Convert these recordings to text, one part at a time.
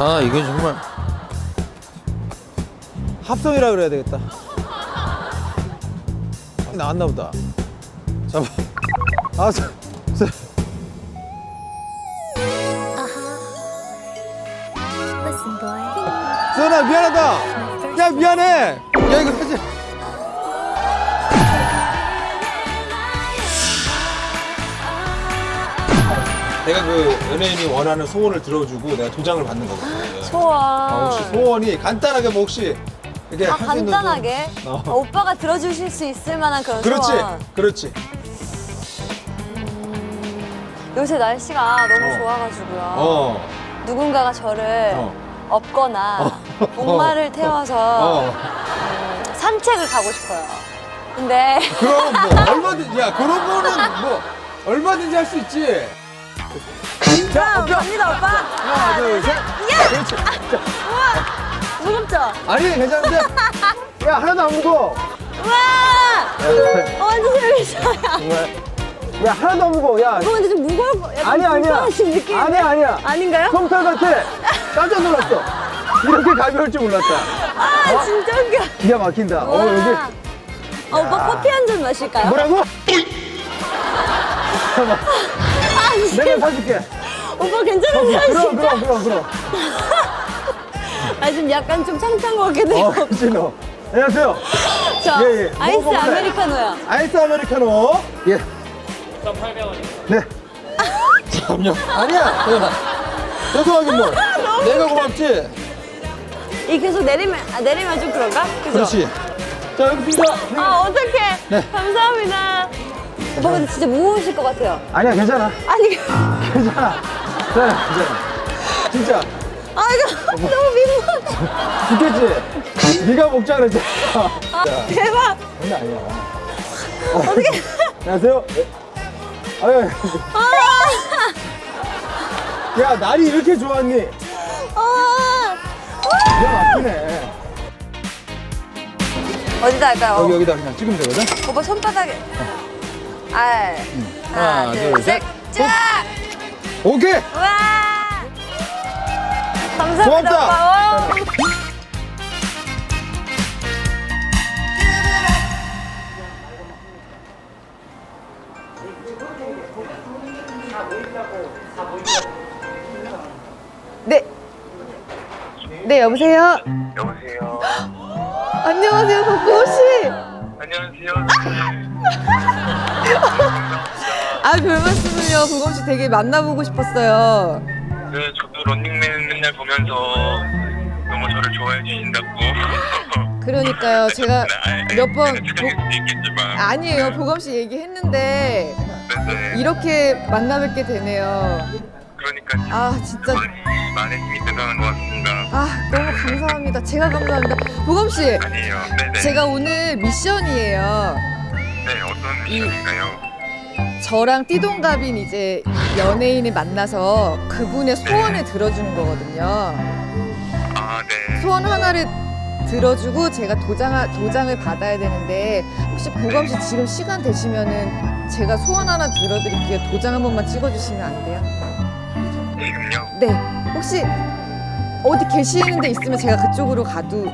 아 이거 정말. 합성이라 그래야 되겠다. 나왔나 보다. 잡아. 아 저, 저, Listen, boy. 수연아 미안하다. 야 미안해. 야 이거 사실 내가 그 연예인이 원하는 소원을 들어주고 내가 도장을 받는 거거든 소원. 아, 혹시 소원이 간단하게 뭐 혹시 이렇게 아, 할수 있는 간단하게. 소- 어. 아, 오빠가 들어주실 수 있을 만한 그런 그렇지 소원. 그렇지 요새 날씨가 너무 어. 좋아가지고요. 어 누군가가 저를 어. 업거나 어. 목마를 태워서 어. 음, 산책을 가고 싶어요. 근데 그럼 뭐 얼마든지 야 그런 거는 뭐 얼마든지 할 수 있지 자 갑니다 오빠. 하나 둘셋 그렇지 자, 무겁죠? 아니 괜찮은데 야 하나도 안 무거워 우와! 어, 완전 재밌어요. 정말 야 하나도 안 무거워 야 이거 근데 좀 무거울 거. 약간 아니야 아니야 불편하신 느낌. 아니야 아니야 아닌가요? 솜털 같아 깜짝 놀랐어 이렇게 가벼울 줄 몰랐다 아 진짜 웃겨. 기가 막힌다 어 우와. 여기 아, 오빠 커피 한 잔 마실까요? 뭐라고? 잠깐만 아, 진짜. 내가 사줄게 오빠 괜찮으세요? 그럼 진짜? 그럼 그럼 그럼 아, 지금 약간 좀 창피한 것 같기도 해요. 어 혹시 너 안녕하세요 저 예, 예. 아이스 뭐? 아메리카노요. 아이스 아메리카노 예 1,800원이요 네 잠깐만요 아니야 소연아 죄송하긴 뭘 내가 고맙지 이 계속 내리면 아, 내리면 좀 그런가? 그죠? 그렇지 자 여기 있습니다 아 어떡해. 네. 감사합니다. 오빠 근데 진짜 무거우실 것 같아요. 아니야 괜찮아. 아니. 괜찮아. 괜찮아 괜찮아. 진짜. 아 이거 너무 민망해. 죽겠지? 네가 먹자 그랬지 아. 자, 대박. 장난 아니야. 어떻게 안녕하세요. 아유. 아. 야 날이 이렇게 좋았니? 아. 기가 막히네. 어디다 할까요? 여기 여기다 그냥 찍으면 되거든? 오빠 손바닥에. 아. 하나, 하나, 둘, 둘, 셋. 셋. 짜. 오케이 와. 감사합니다. 고맙다. 오빠. 어. 네. 네, 여보세요? 여보세요. 안녕하세요, 박보호 씨. 안녕하세요. 아, 별 말씀을요. 보검 씨 되게 만나보고 싶었어요. 네, 저도 런닝맨 맨날 보면서 너무 저를 좋아해 주신다고. 그러니까요. 제가 몇 번. 수도 있겠지만. 아니에요. 보검 씨 얘기했는데, 네네. 이렇게 만나뵙게 되네요. 그러니까 아, 진짜. 많이 많은 힘이 되는 것 같습니다. 아, 너무 감사합니다. 제가 감사합니다. 보검 씨, 아니에요. 네네. 제가 오늘 미션이에요. 네, 어떤 이- 미션인가요? 저랑 띠동갑인 이제 연예인을 만나서 그분의 소원을 들어주는 거거든요. 아, 네. 소원 하나를 들어주고 제가 도장, 도장을 받아야 되는데 혹시 보검 씨 지금 시간 되시면은 제가 소원 하나 들어드릴게요. 도장 한 번만 찍어주시면 안 돼요? 지금요? 네. 혹시 어디 계시는 데 있으면 제가 그쪽으로 가도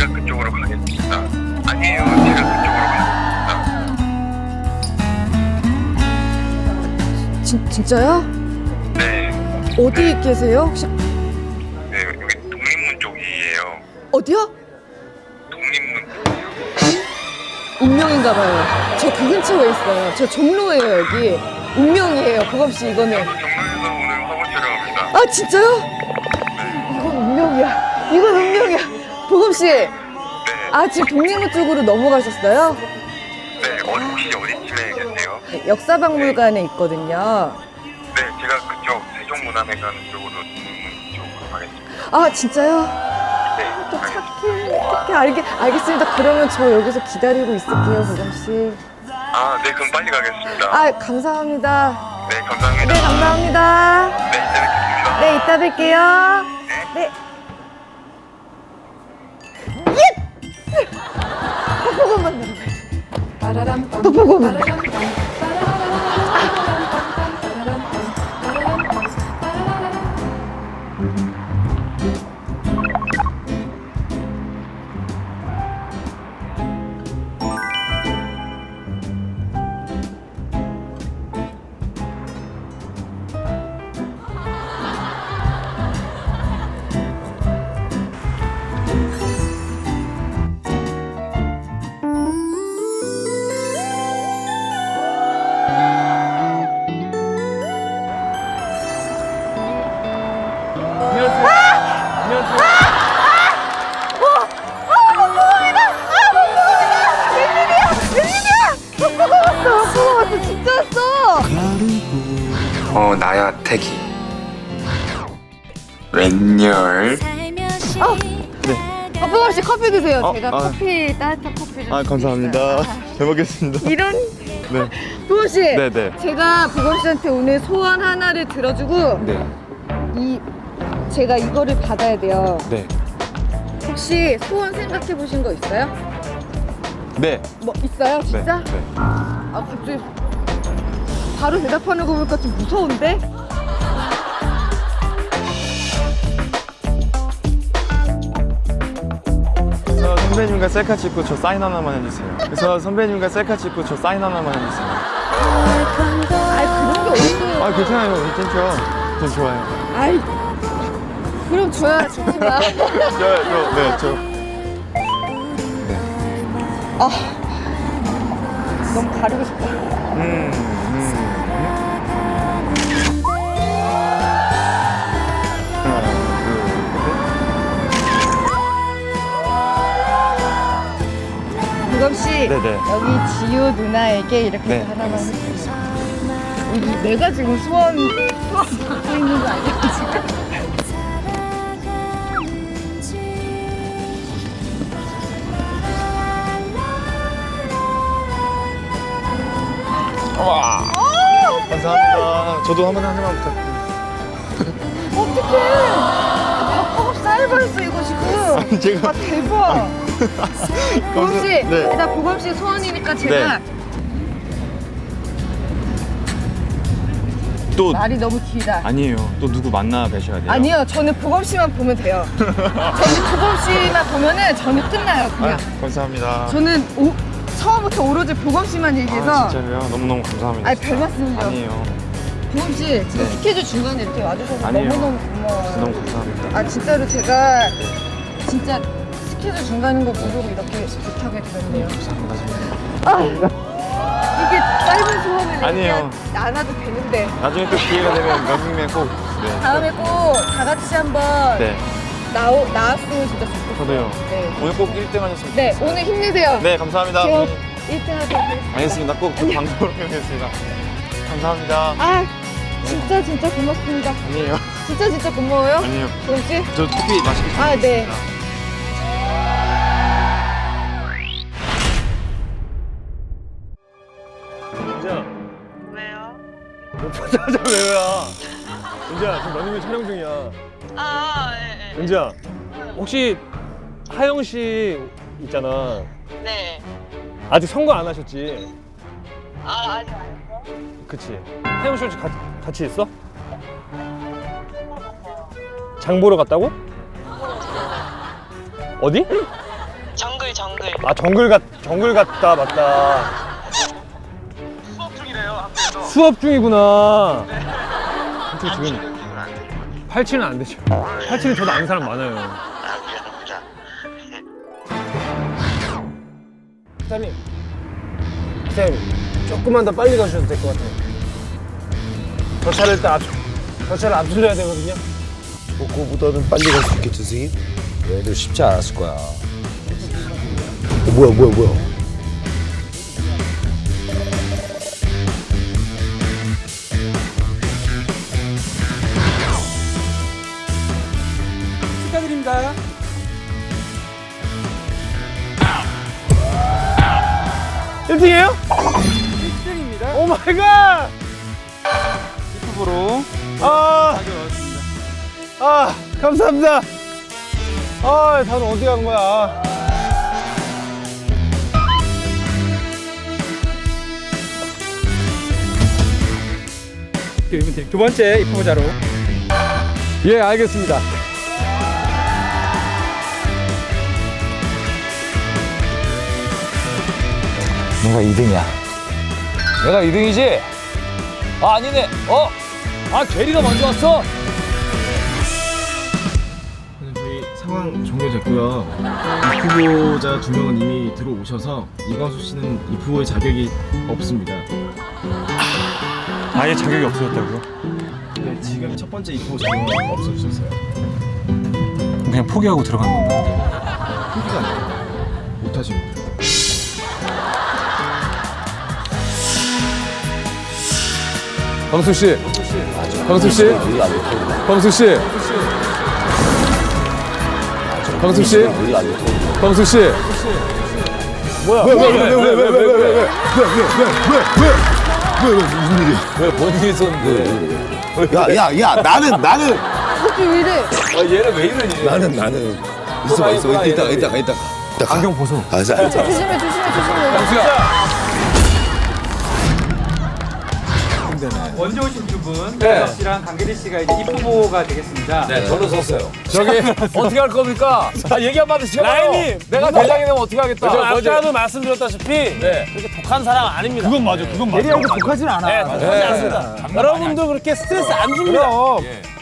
제가 그쪽으로 가겠습니다. 아니에요. 제가 그쪽으로 가겠습니다. 진, 진짜요? 네. 어디 계세요? 혹시 네, 여기 독립문 쪽이에요. 어디요? 독립문 운명인가 봐요. 저 그 근처에 있어요. 저 종로예요, 여기. 운명이에요, 씨 이거는. 정로에서 오늘 화보 촬영 합니다. 아, 진짜요? 이건 운명이야. 이건 운명이야. 보검 씨. 네. 아, 지금 독립문 쪽으로 넘어가셨어요? 네, 어, 혹시 어디쯤에 계세요? 역사박물관에 있거든요. 네, 제가 그쪽 세종문화회관 쪽으로 음, 쪽으로 가겠습니다. 아, 진짜요? 네, 또. 착해. 어떻게 알겠, 알겠습니다. 그러면 저 여기서 기다리고 있을게요, 보검 씨. 아, 네, 그럼 빨리 가겠습니다. 아, 감사합니다. 네, 감사합니다. 네, 감사합니다. 네, 이따 뵙겠습니다. 네, 이따 뵐게요. 네. 떡볶이만 먹어. 떡볶이. 떡볶이 커피 드세요. 어, 제가 아. 커피 따뜻한 커피 좀. 아 감사합니다. 잘 먹겠습니다. 이런 네. 보검 씨. 네네. 제가 보검 씨한테 오늘 소원 하나를 들어주고 네. 이 제가 이거를 받아야 돼요. 네. 혹시 소원 생각해 보신 거 있어요? 네. 뭐 있어요? 네. 진짜? 네. 아 갑자기 바로 대답하는 거 보니까 좀 무서운데? 선배님과 셀카 찍고 저 사인 하나만 해주세요. 저 선배님과 셀카 찍고 저 사인 하나만 해주세요. 아 그런 게 어딨어요? 아 괜찮아요. 괜찮죠. 전 좋아요. 아이 그럼 줘야 좋지만 저, 저, 네, 저. 너무 가리고 싶다. 음, 보검 씨 네네. 여기 지효 누나에게 이렇게 네, 하나만 해주세요. 여기 내가 지금 소원 소원 받고 있는 거 아니야 지금? 둘. 와. 감사합니다. 저도 한번 한 잔만 부탁드립니다. 어떡해! 밥버거 쌓여버렸어 이거 지금. 아니, 제가- 아 대박. 보검 씨, 네. 나 보검 씨 소원이니까 제가 네. 또 말이 너무 길다. 아니에요. 또 누구 만나 뵈셔야 돼요. 아니요, 저는 보검 씨만 보면 돼요. 저는 보검 씨만 보면은 저는 끝나요, 그냥. 아, 감사합니다. 저는 오, 처음부터 오로지 보검 씨만 얘기해서. 아, 진짜로요? 너무너무 감사합니다. 아니, 별 말씀을요. 아니에요. 보검 씨, 지금 네. 스케줄 중간에 이렇게 와주셔서 아니에요. 너무너무 고마워요. 너무 감사합니다. 아, 진짜로 제가 진짜 스케줄 중간인 거 모르고 이렇게 부탁을 드렸네요. 감사합니다. 선배님. 이게 짧은 소원을 아니에요. 안 와도 되는데. 나중에 또 기회가 되면 명품면 꼭. 네. 다음에 꼭 다 같이 한번 네. 나오, 나왔으면 진짜 좋겠어요. 저도요. 네. 오늘 꼭 1등 하셨으면 네, 좋겠어요. 오늘 힘내세요. 네, 감사합니다. 제가 선배님. 1등 하도록 하겠습니다. 알겠습니다. 꼭 방송으로 표현했습니다. 감사합니다. 아, 진짜 진짜 고맙습니다. 아니에요. 진짜 진짜 고마워요. 아니에요. 씨. 저 커피 맛있게 잘 아, 네. 먹겠습니다. 못 찾아 왜야? 은지야 지금 런닝맨 촬영 중이야. 아, 예, 예. 은지야 혹시 하영 씨 있잖아. 네. 아직 선거 안 하셨지? 아, 아직 안 했어? 그치. 하영 씨 혹시 같이, 같이 있어? 장 보러 갔다고? 어디? 정글, 정글. 아 정글 갔 정글 갔다 맞다. 수업 중이구나. 안 지금 되는 안 돼요 87은 안 되죠. 87은 저도 아는 사람 많아요. 아 미안합니다 기사님, 기사님 조금만 더 빨리 가주셔도 될 것 같아요. 저 차를 일단 앞, 저 차를 앞서려야 되거든요. 뭐 그거보다는 빨리 갈 수 있겠지 선생님? 애들 쉽지 않았을 거야 어, 뭐야 뭐야 뭐야 제가 유튜브로 아, 가져왔습니다. 아 감사합니다. 아 다들 어디 간 거야? 이분 드릴 두 번째 입후보자로 예 알겠습니다. 누가 2등이야. 내가 2등이지? 아, 아니네. 어? 아, 괴리가 먼저 왔어? 저희 상황 종료됐고요. 이 후보자 두 명은 이미 들어오셔서 이광수 씨는 이 후보의 자격이 없습니다. 아예 자격이 없어졌다고요? 네, 지금 첫 번째 이 후보 자격이 없어지셨어요. 그냥 포기하고 들어간 건가요? 포기가 아니라 못하십니다. 광수 씨. 광수 씨. 광수 씨. 광수 씨. 광수 씨. 뭐야? 왜 왜 왜 왜 왜 왜 왜 왜 왜 왜 왜왜 무슨 일이야? 왜뭔 일이 있었는데? 야, 야, 야, 나는 나는 어떻게 왜 이래? 아, 얘는 왜 이러니? 나는 나는 있어봐 있어 이따 이따 이따 안경 벗어. 알았어 알았어. 조심해, 조심해, 조심해. 광수야. 먼저 오신 두 분, 네. 네. 씨랑 강계리 씨가 이제 입후보가 되겠습니다. 네, 저로 섰어요. 저기 어떻게 할 겁니까? 아, 얘기 한마디 시켜. 라인님! 내가 대장이 되면 어떻게 하겠다. 먼저, 먼저. 아까도 말씀드렸다셨이 네. 그렇게 독한 사람 아닙니다. 그건 맞아, 그건 맞아. 예리하게 독하진 않아. 네, 독하지 않습니다. 여러분도 그렇게 스트레스 안 줍니다.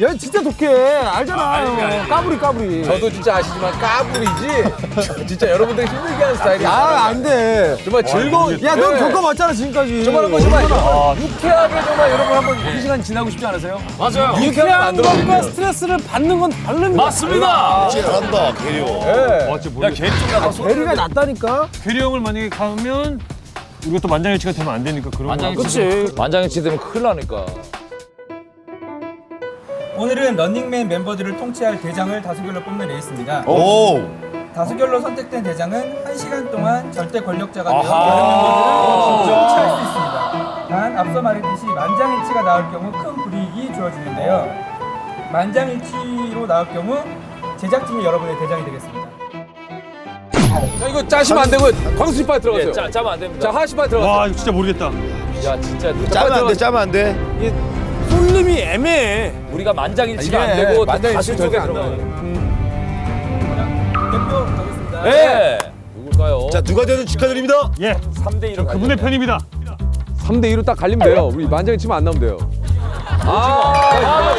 얘 진짜 독해. 알잖아요. 까불이 까불이. 저도 진짜 아시지만 까불이지. 진짜 여러분들이 힘들게 하는 스타일이 아, 안 돼. 정말 즐거운. 야, 넌 예. 겪어봤잖아, 지금까지. 정말 한번 정말 유쾌하게 정말 여러분 한번 이 시간 지나고 싶지 않으세요? 맞아요. 유쾌한 것과 스트레스를 받는 건 다릅니다. 맞습니다. 잘한다 개리오. 예. 야, 걔리 좀 나가. 대리가 낫다니까? 괴리 형을 만약에 가면 우리가 또 만장일치가 되면 안 되니까 그런 거. 만장일치. 만장일치 되면 큰일 나니까. 오늘은 런닝맨 멤버들을 통치할 대장을 다수결로 뽑는 레이스입니다. 오. 다수결로 선택된 대장은 1시간 동안 절대 권력자가 되어 다른 멤버들을 통치할 수 있습니다. 단 앞서 말했듯이 만장일치가 나올 경우 큰 불이익이 주어지는데요. 만장일치로 나올 경우 제작진이 여러분의 대장이 되겠습니다. 자, 이거 짜시면 안 되고 광수 씨 빨리 들어가세요. 예, 짜, 짜면 안 됩니다. 자, 하하 씨 빨리 들어가세요. 와, 이거 진짜 모르겠다. 야, 진짜. 짜면 안 돼, 짜면 안 돼. 손님이 애매해. 우리가 만장일치가 이게 안 되고 만장일치 다수 절대 쪽에 안 들어가요. 대표 가겠습니다. 네. 누굴까요? 자, 누가 되든 축하드립니다. 예, 3대 1로 그분의 편입니다. 3대 2로 딱 갈리면 돼요. 우리 만장일 치면 안 나오면 돼요. 아, 아,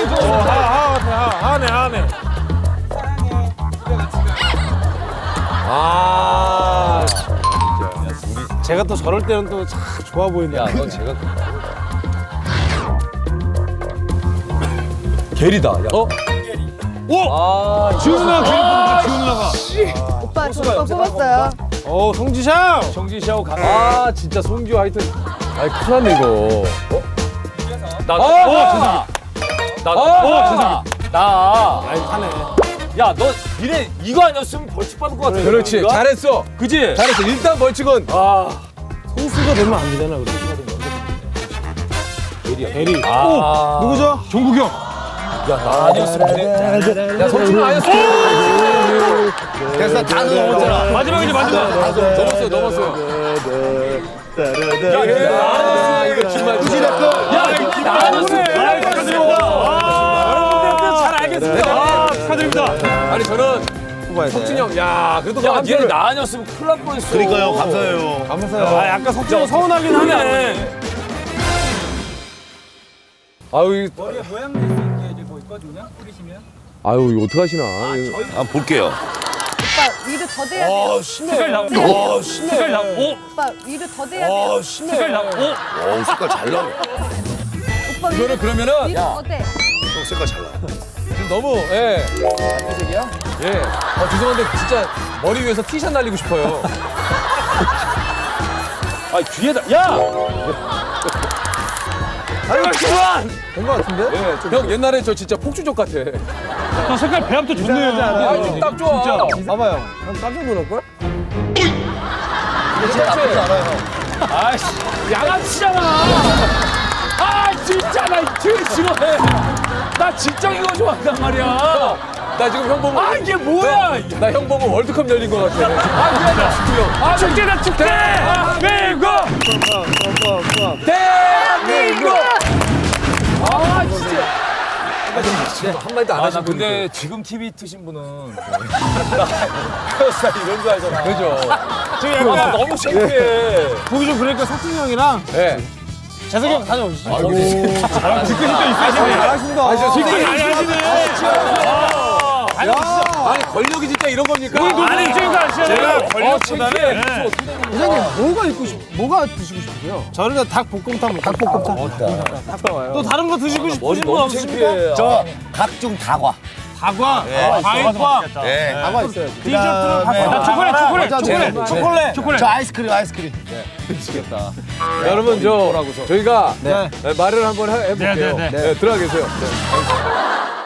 아, 하네, 하네. 아. 제가 또 저럴 때는 또 참 좋아 보인다. 야, 넌 제가 게리다. 야. 어? 아, 지훈 누나 뽑았어, 지훈 누나가. 오빠, 저 뽑았어요. 어, 성지ሻ! 정지 씨하고 강. 아, 진짜 송규 하여튼. 아이, 큰일 났네, 이거. 나, 어, 나, 나, 어, 나, 나. 아이, 하네. 야, 너 이래 이거 아니었으면 벌칙 받을 것 같아. 그렇지. 이거? 잘했어. 그지? 잘했어. 일단 벌칙은 성수가 되면 안 되잖아, 그래. 대리야. 대리. 아. 누구죠? 종국이 형. 야, 나 아니었으면 그래. 야, 성준아 아니었어. 됐어, 다 넘었잖아. 마지막이지, 마지막. 넘었어요, 넘었어요. 야, 이거 정말. 야, 이거 나 아니었으면 아, 축하드립니다. 여러분들한테 잘 알겠습니다. 아, 축하드립니다. 아니, 저는 석진이 형, 야, 그래도 야, 표를. 나 아니었으면 큰일 날 뻔했어. 그러니까요, 감사해요. 아, 약간 석진이 서운하긴 하네. 아유, 이- 머리에 모양 낼수 있게 이제 뭐 있거든요. 뿌리시면. 아유, 이거 어떡하시나. 한번 볼게요. 오빠, 위로 더 대야 돼요. 어, 심해. 나, 어, 심해. 색깔 나, 오, 오빠, 위로 더 대야 돼요. 어, 심해. 색깔 나, 오. 어, 색깔 잘 나. 오빠, 위로, 이거는 그러면은 위로 더 대. 형 색깔 잘 나. 지금 너무, 예. 색이야? 예. 어, 죄송한데 진짜 머리 위에서 티샷 날리고 싶어요. 아, 뒤에다. 야! 아니, 그만! 된거 같은데? 예. 형, 옛날에 저 진짜 폭주족 같아. 아, 색깔 배합도 좋네요. 아, 지금 딱 좋아. 진짜. 봐봐요. 형 깜짝 놀랄걸? 진짜 나쁘지 않아요. 아이씨, 양아치잖아. 아, 진짜 나 되게 싫어해. 나 진짜 이거 좋아한단 말이야. 나 지금 형 보고. 아, 이게 뭐야? 나 형 보고 월드컵 열린 것 같아. 아, 미안해, 진짜. 아, 축제다, 축제! 대 한마디도 안 아, 나 하신 분이 근데 지금 TV 트신 분은 나 헤어스타일 이런 줄 알잖아. 그죠? 지금 약간 너무 창피해. 보기 좀 그러니까 석준이 형이랑 네. 재석이 형 다녀오시죠. 아이고. 잘하신다. 아, 저 솔직히 야, 아니 권력이 진짜 이런 겁니까? 아니 지금까 제가 권력보다는 회장님 뭐가 입고 싶 뭐가 드시고 싶으세요? 저는 닭 볶음탕 닭볶음탕. 또 다른 거 드시고 머리 싶으신 분 없습니까? 창피해. 저 각종 다과. 다과, 과일과, 예. 다과 있어요. 디저트는 밥. 초콜릿, 초콜릿, 초콜릿, 초콜릿, 초콜릿. 저 아이스크림, 아이스크림. 여러분 저 저희가 네, 말을 한번 해, 볼게요 네, 네, 네. 네, 들어가 계세요. 네.